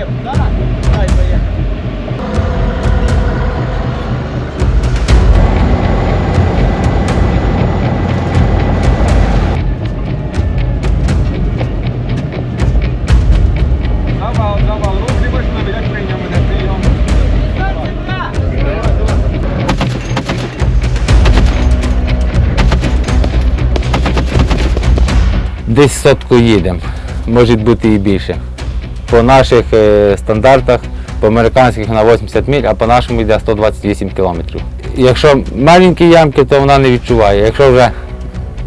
Київ. Так. Дай поїхали. Десь сотку їдемо, може бути і більше. По наших е, стандартах, по американських на 80 миль, а по нашому йде 128 кілометрів. Якщо маленькі ямки, то вона не відчуває. Якщо вже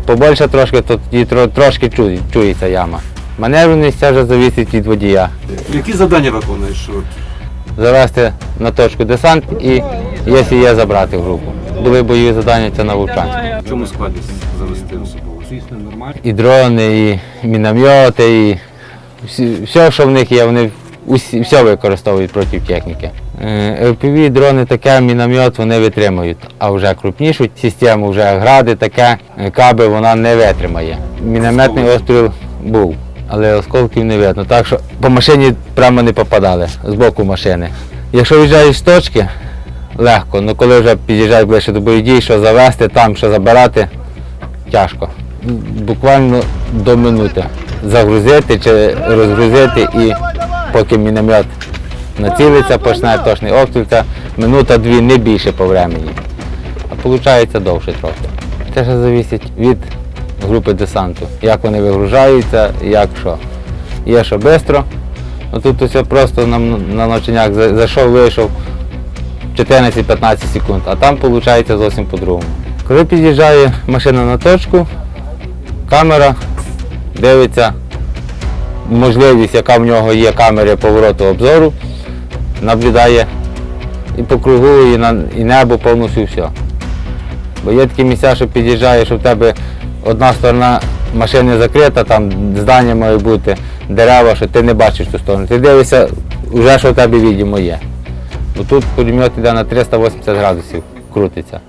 побольше трошки, то тоді трошки чується яма. Маневреність це вже залежить від водія. Які завдання виконуєш? Завести на точку десант і, якщо є, забрати в групу. Були бойові завдання, це на Вовчанську. В чому складність завести особову? Звісно, нормально. І дрони, і міномети, і все, що в них є, вони усі, все використовують проти техніки. Е, LPV дрони таке, міномет вони витримують, а вже крупнішу систему, вже гради таке, е, каби вона не витримає. Мінометний остріл був, але осколків не видно. Так що по машині прямо не попадали з боку машини. Якщо в'їжджаєш з точки, легко, але коли вже під'їжджаєш ближче до бойових що завести там, що забирати, тяжко. Буквально до минути загрузити чи розгрузити і поки міномет націлиться, почне точний обстріл, це минута-дві, не більше по времені. А виходить довше трохи. Це ще залежить від групи десанту, як вони вигружаються, як що. Є що швидко, ну тут усе просто на, на ноченях зайшов, вийшов 14-15 секунд, а там виходить зовсім по-другому. Коли під'їжджає машина на точку, камера дивиться можливість, яка в нього є камери повороту обзору, наблюдає і по кругу, і, на, і небо повністю все. Бо є такі місця, що під'їжджає, що в тебе одна сторона машини закрита, там здання має бути, дерева, що ти не бачиш ту сторону. Ти дивишся, вже що в тебе відомо є. Бо тут пулемет йде на 380 градусів, крутиться.